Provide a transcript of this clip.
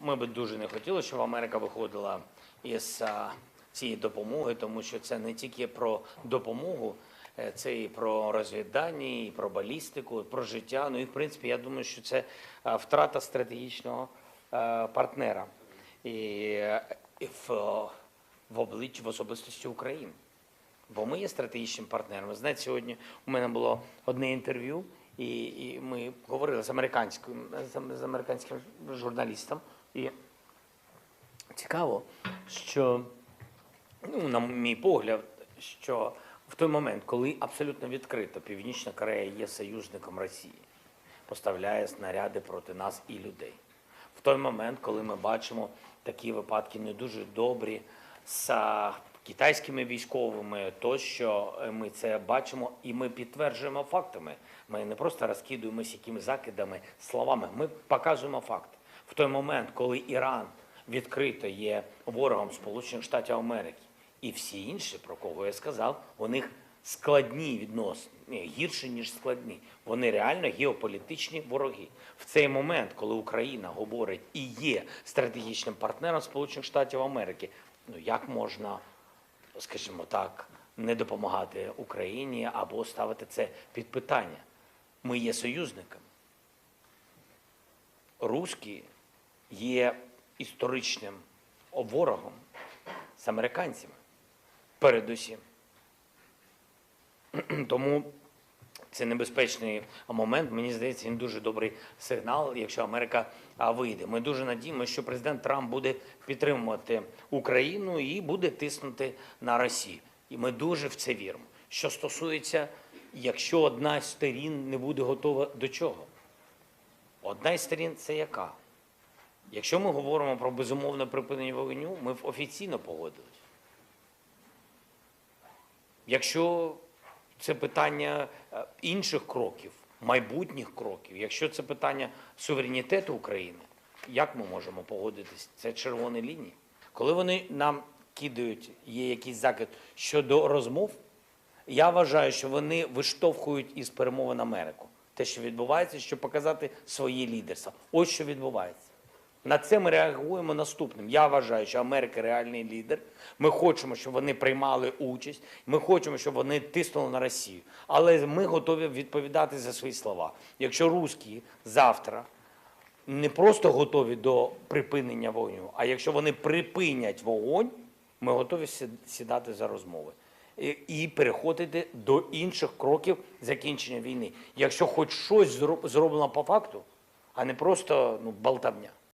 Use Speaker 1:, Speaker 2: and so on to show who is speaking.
Speaker 1: Ми би дуже не хотіли, щоб Америка виходила із цієї допомоги, тому що це не тільки про допомогу, е, це і про розвідання, і про балістику, і про життя. Ну і в принципі, я думаю, що це втрата стратегічного е, партнера і, в, в обличчі в особистості України. Бо ми є стратегічним партнером. Знаєте, сьогодні у мене було одне інтерв'ю, і, і ми говорили з американським, з, американським журналістом. І цікаво, що, ну, на мій погляд, що в той момент, коли абсолютно відкрито Північна Корея є союзником Росії, поставляє снаряди проти нас і людей. В той момент, коли ми бачимо такі випадки не дуже добрі з китайськими військовими, тощо е, ми це бачимо і ми підтверджуємо фактами. Ми не просто розкидуємося якимись закидами, словами. Ми показуємо факти. В той момент, коли Іран відкрито є ворогом Сполучених Штатів Америки, і всі інші, про кого я сказав, у них складні відносини, гірше, ніж складні. Вони реально геополітичні вороги. В цей момент, коли Україна говорить і є стратегічним партнером Сполучених Штатів Америки, ну як можна, скажімо так, не допомагати Україні або ставити це під питання? Ми є союзниками. Руські є історичним ворогом з американцями, передусім. Тому це небезпечний момент. Мені здається, він дуже добрий сигнал, якщо Америка вийде. Ми дуже надіємося, що президент Трамп буде підтримувати Україну і буде тиснути на Росію. І ми дуже в це віримо. Що стосується, якщо одна з сторін не буде готова до чого? Одна із сторін це яка? Якщо ми говоримо про безумовне припинення вогню, ми офіційно погодились. Якщо це питання е, інших кроків, майбутніх кроків, якщо це питання суверенітету України, як ми можемо погодитись? Це червоні лінії. Коли вони нам кидають, є якийсь закид щодо розмов, я вважаю, що вони виштовхують із перемовин Америку. Те, що відбувається, щоб показати своє лідерство. Ось що відбувається. На це ми реагуємо наступним. Я вважаю, що Америка реальний лідер. Ми хочемо, щоб вони приймали участь. Ми хочемо, щоб вони тиснули на Росію. Але ми готові відповідати за свої слова. Якщо русські завтра не просто готові до припинення вогню, а якщо вони припинять вогонь, ми готові сідати за розмови і, переходити до інших кроків закінчення війни. Якщо хоч щось зроблено по факту, а не просто ну, болтавня.